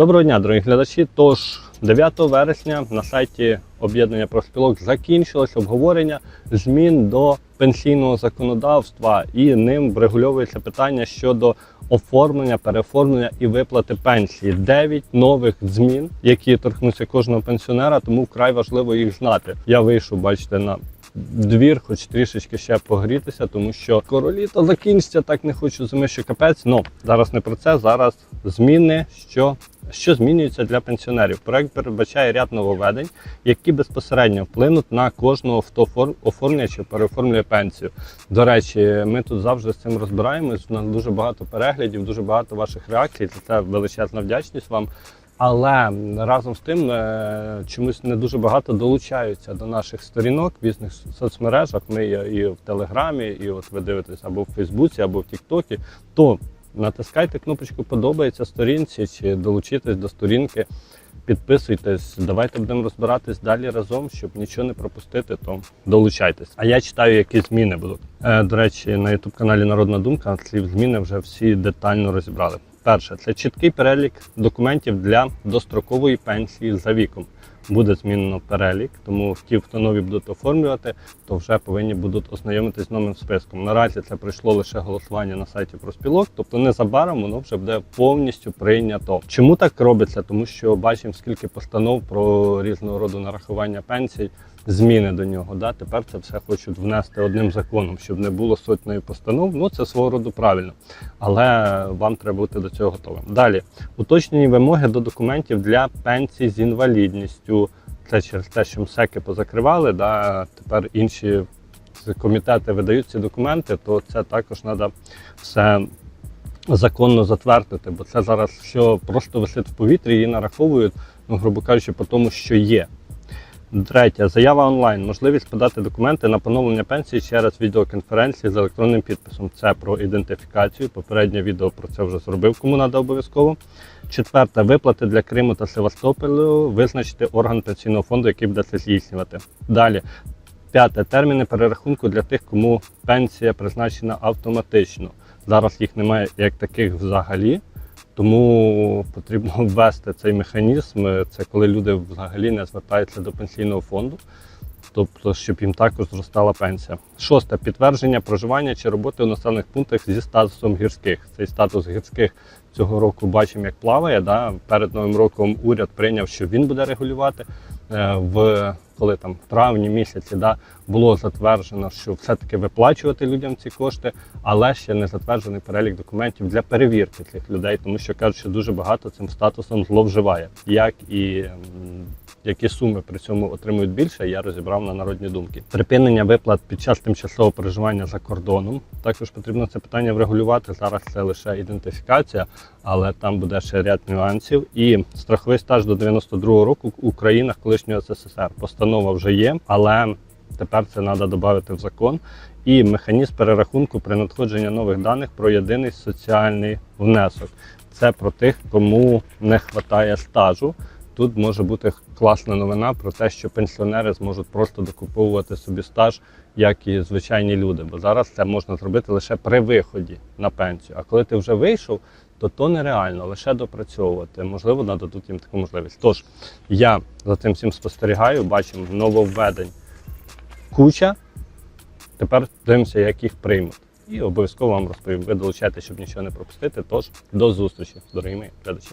Доброго дня, дорогі глядачі. Тож 9 вересня на сайті об'єднання профспілок закінчилось обговорення змін до пенсійного законодавства, і ним врегульовується питання щодо оформлення, переоформлення і виплати пенсії. Дев'ять нових змін, які торкнуться кожного пенсіонера, тому вкрай важливо їх знати. Я вийшов, бачите, на двір, хоч трішечки ще погрітися, тому що скоро літо закінчиться, так не хочу зими, що капець. Ну зараз не про це. Зараз зміни, що, що змінюється для пенсіонерів. Проект передбачає ряд нововведень, які безпосередньо вплинуть на кожного, хто фор- оформлює чи переоформлює пенсію. До речі, ми тут завжди з цим розбираємось. У нас дуже багато переглядів, дуже багато ваших реакцій. За це величезна вдячність вам. Але разом з тим е, чомусь не дуже багато долучаються до наших сторінок в різних соцмережах. Ми і в Телеграмі, і от ви дивитесь або в Фейсбуці, або в Тіктокі. То натискайте кнопочку Подобається сторінці чи долучитесь до сторінки. Підписуйтесь, давайте будемо розбиратись далі разом, щоб нічого не пропустити, то долучайтесь. А я читаю, які зміни будуть. Е, до речі, на youtube каналі Народна Думка ці зміни вже всі детально розібрали. Перше, це чіткий перелік документів для дострокової пенсії за віком. Буде змінено перелік, тому ті, хто нові будуть оформлювати, то вже повинні будуть ознайомитись з новим списком. Наразі це пройшло лише голосування на сайті профспілок, тобто незабаром воно вже буде повністю прийнято. Чому так робиться? Тому що бачимо, скільки постанов про різного роду нарахування пенсій, зміни до нього. Да? Тепер це все хочуть внести одним законом, щоб не було сотнею постанов. Ну це свого роду правильно, але вам треба бути до цього готовим. Далі уточнені вимоги до документів для пенсій з інвалідністю. Це через те, що МСЕКи позакривали, да, тепер інші комітети видають ці документи, то це також треба все законно затвердити, бо це зараз все просто висить в повітрі і нараховують, ну, грубо кажучи, по тому, що є. Третє, заява онлайн. Можливість подати документи на поновлення пенсії через відеоконференції з електронним підписом. Це про ідентифікацію. Попереднє відео про це вже зробив, кому треба обов'язково. Четверте, виплати для Криму та Севастополю визначити орган пенсійного фонду, який буде це здійснювати. Далі. П'яте терміни перерахунку для тих, кому пенсія призначена автоматично. Зараз їх немає як таких взагалі. Тому потрібно ввести цей механізм. Це коли люди взагалі не звертаються до пенсійного фонду, тобто, щоб їм також зростала пенсія. Шосте підтвердження проживання чи роботи у населених пунктах зі статусом гірських. Цей статус гірських цього року бачимо, як плаває. Да? Перед новим роком уряд прийняв, що він буде регулювати. Е, В коли там в травні місяці да, було затверджено, що все-таки виплачувати людям ці кошти, але ще не затверджений перелік документів для перевірки цих людей, тому що кажуть, що дуже багато цим статусом зловживає. Як і які суми при цьому отримують більше, я розібрав на народні думки. Припинення виплат під час тимчасового проживання за кордоном. Також потрібно це питання врегулювати. Зараз це лише ідентифікація, але там буде ще ряд нюансів. І страховий стаж до 92-го року у країнах колишнього СССР. Постанова вже є, але тепер це треба додати в закон. І механізм перерахунку при надходженні нових даних про єдиний соціальний внесок. Це про тих, кому не вистачає стажу. Тут може бути класна новина про те, що пенсіонери зможуть просто докуповувати собі стаж, як і звичайні люди. Бо зараз це можна зробити лише при виході на пенсію. А коли ти вже вийшов, то то нереально лише допрацьовувати. Можливо, нададуть їм таку можливість. Тож я за цим всім спостерігаю, бачимо нововведень куча. Тепер дивимося, як їх приймуть. І обов'язково вам розповім. Ви долучайте, щоб нічого не пропустити. Тож до зустрічі, дорогі мої глядачі.